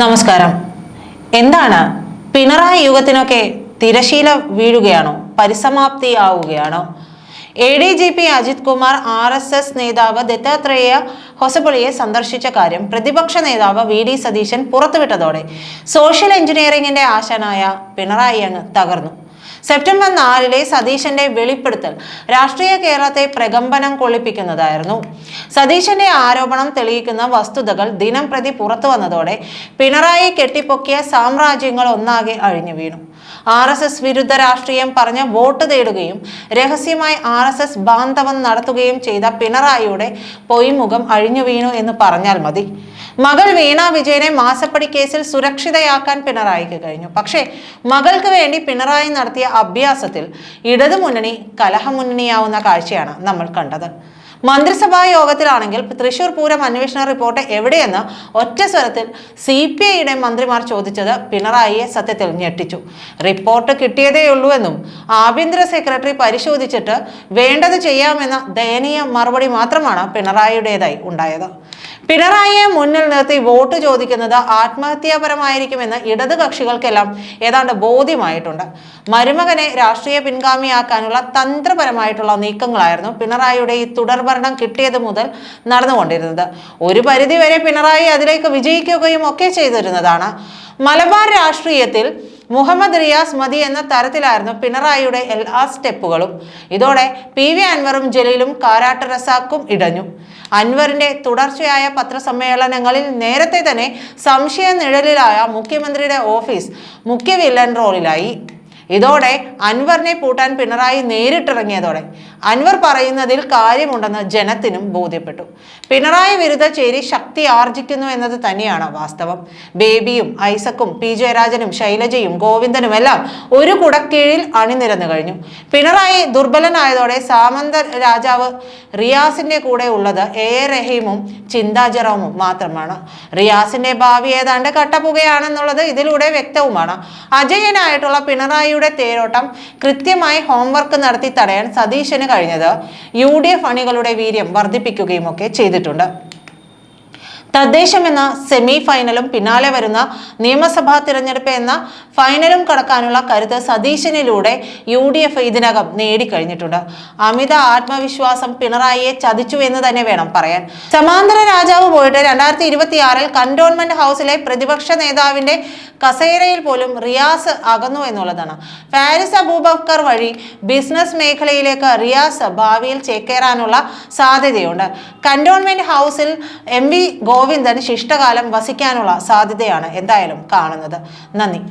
നമസ്കാരം. എന്താണ്? പിണറായി യുഗത്തിനൊക്കെ തിരശീല വീഴുകയാണോ? പരിസമാപ്തി ആവുകയാണോ A D G P Ajith Kumar R S S നേതാവ് ദത്താത്രേയ ഹൊസപുളിയെ സന്ദർശിച്ച കാര്യം പ്രതിപക്ഷ നേതാവ് വി ഡി സതീശൻ പുറത്തുവിട്ടതോടെ സോഷ്യൽ എഞ്ചിനീയറിംഗിന്റെ ആശാനായ പിണറായി അങ്ങ് തകർന്നു. സെപ്റ്റംബർ നാലിലെ സതീശന്റെ വെളിപ്പെടുത്തൽ. രാഷ്ട്രീയ കേരളത്തെ പ്രകമ്പനം കൊള്ളിപ്പിക്കുന്നതായിരുന്നു. സതീശന്റെ ആരോപണം തെളിയിക്കുന്ന വസ്തുതകൾ ദിനം പ്രതി പുറത്തു വന്നതോടെ പിണറായി കെട്ടിപ്പൊക്കിയ സാമ്രാജ്യങ്ങൾ ഒന്നാകെ അഴിഞ്ഞു വീണു. ആർ എസ് എസ് വിരുദ്ധ രാഷ്ട്രീയം പറഞ്ഞ് വോട്ട് തേടുകയും രഹസ്യമായി ആർ എസ് എസ് ബാന്ധവം നടത്തുകയും ചെയ്ത പിണറായിയുടെ പൊയ്മുഖം അഴിഞ്ഞു വീണു എന്ന് പറഞ്ഞാൽ മതി. മകൾ വീണ വിജയനെ മാസപ്പടി കേസിൽ സുരക്ഷിതയാക്കാൻ പിണറായിക്ക് കഴിഞ്ഞു. പക്ഷേ മകൾക്ക് വേണ്ടി പിണറായി നടത്തിയ അഭ്യാസത്തിൽ ഇടതുമുന്നണി കലഹമുന്നണിയാവുന്ന കാഴ്ചയാണ് നമ്മൾ കണ്ടത്. മന്ത്രിസഭാ യോഗത്തിലാണെങ്കിൽ തൃശൂർ പൂരം അന്വേഷണ റിപ്പോർട്ട് എവിടെയെന്ന് ഒറ്റ സ്വരത്തിൽ സി പി ഐയുടെ മന്ത്രിമാർ ചോദിച്ചത് പിണറായിയെ സത്യത്തിൽ ഞെട്ടിച്ചു. റിപ്പോർട്ട് കിട്ടിയതേയുള്ളൂ എന്നും ആഭ്യന്തര സെക്രട്ടറി പരിശോധിച്ചിട്ട് വേണ്ടത് ചെയ്യാമെന്ന ദയനീയ മറുപടി മാത്രമാണ് പിണറായിയുടേതായി ഉണ്ടായത്. പിണറായിയെ മുന്നിൽ നിർത്തി വോട്ട് ചോദിക്കുന്നത് ആത്മഹത്യാപരമായിരിക്കുമെന്ന് ഇടത് കക്ഷികൾക്കെല്ലാം ഏതാണ്ട് ബോധ്യമായിട്ടുണ്ട്. മരുമകനെ രാഷ്ട്രീയ പിൻഗാമിയാക്കാനുള്ള തന്ത്രപരമായിട്ടുള്ള നീക്കങ്ങളായിരുന്നു പിണറായിയുടെ ഈ തുടർഭരണം കിട്ടിയത് മുതൽ നടന്നുകൊണ്ടിരുന്നത്. ഒരു പരിധിവരെ പിണറായി അതിലേക്ക് വിജയിക്കുകയും ഒക്കെ ചെയ്തിരുന്നതാണ്. മലബാർ രാഷ്ട്രീയത്തിൽ മുഹമ്മദ് റിയാസ് മതി എന്ന തരത്തിലായിരുന്നു പിണറായിയുടെ എല്ലാ സ്റ്റെപ്പുകളും. ഇതോടെ പി വി അൻവറും ജലീലും കാരാട്ട് റസാക്കും ഇടഞ്ഞു. അൻവറിന്റെ തുടർച്ചയായ പത്രസമ്മേളനങ്ങളിൽ നേരത്തെ തന്നെ സംശയ നിഴലിലായ മുഖ്യമന്ത്രിയുടെ ഓഫീസ് മുഖ്യ വില്ലൻ റോളിലായി. ഇതോടെ അൻവറിനെ പൂട്ടാൻ പിണറായി നേരിട്ടിറങ്ങിയതോടെ അൻവർ പറയുന്നതിൽ കാര്യമുണ്ടെന്ന് ജനത്തിനും ബോധ്യപ്പെട്ടു. പിണറായി വിരുദ്ധ ചേരി ശക്തി ആർജിക്കുന്നു എന്നത് തന്നെയാണ് വാസ്തവം. ബേബിയും ഐസക്കും പി ജയരാജനും ശൈലജയും ഗോവിന്ദനും എല്ലാം ഒരു കുടക്കീഴിൽ അണിനിരന്നു കഴിഞ്ഞു. പിണറായി ദുർബലനായതോടെ സാമന്ത രാജാവ് റിയാസിന്റെ കൂടെ ഉള്ളത് എ. എ. റഹീമും ചിന്താജറോമും മാത്രമാണ്. റിയാസിന്റെ ഭാവി ഏതാണ്ട് കട്ടപ്പുകയാണെന്നുള്ളത് ഇതിലൂടെ വ്യക്തവുമാണ്. അജയനായിട്ടുള്ള പിണറായിയുടെ തേരോട്ടം കൃത്യമായി ഹോംവർക്ക് നടത്തി തടയാൻ സതീശന് കഴിഞ്ഞത് യു ഡി എഫ് അണികളുടെ വീര്യം വർദ്ധിപ്പിക്കുകയും ഒക്കെ ചെയ്തിട്ടുണ്ട്. തദ്ദേശം എന്ന സെമി ഫൈനലും പിന്നാലെ വരുന്ന നിയമസഭാ തിരഞ്ഞെടുപ്പ് എന്ന ഫൈനലും കടക്കാനുള്ള കരുത്ത് സതീശനിലൂടെ യു ഡി എഫ് ഇതിനകം നേടിക്കഴിഞ്ഞിട്ടുണ്ട്. അമിത ആത്മവിശ്വാസം പിണറായിയെ ചതിച്ചു എന്ന് തന്നെ വേണം പറയാൻ. സമാന്തര രാജാവ് പോയിട്ട് രണ്ടായിരത്തി ഇരുപത്തിയാറിൽ കന്റോൺമെന്റ് ഹൗസിലെ പ്രതിപക്ഷ നേതാവിന്റെ കസേരയിൽ പോലും റിയാസ് അകന്നു എന്നുള്ളതാണ്. ഫാരിസ് അബൂബക്കർ വഴി ബിസിനസ് മേഖലയിലേക്ക് റിയാസ് ഭാവിയിൽ ചേക്കേറാനുള്ള സാധ്യതയുണ്ട്. കന്റോൺമെന്റ് ഹൗസിൽ എം വി ഗോവിന്ദൻ ശിഷ്ടകാലം വസിക്കാനുള്ള സാധ്യതയാണ് എന്തായാലും കാണുന്നത്. നന്ദി.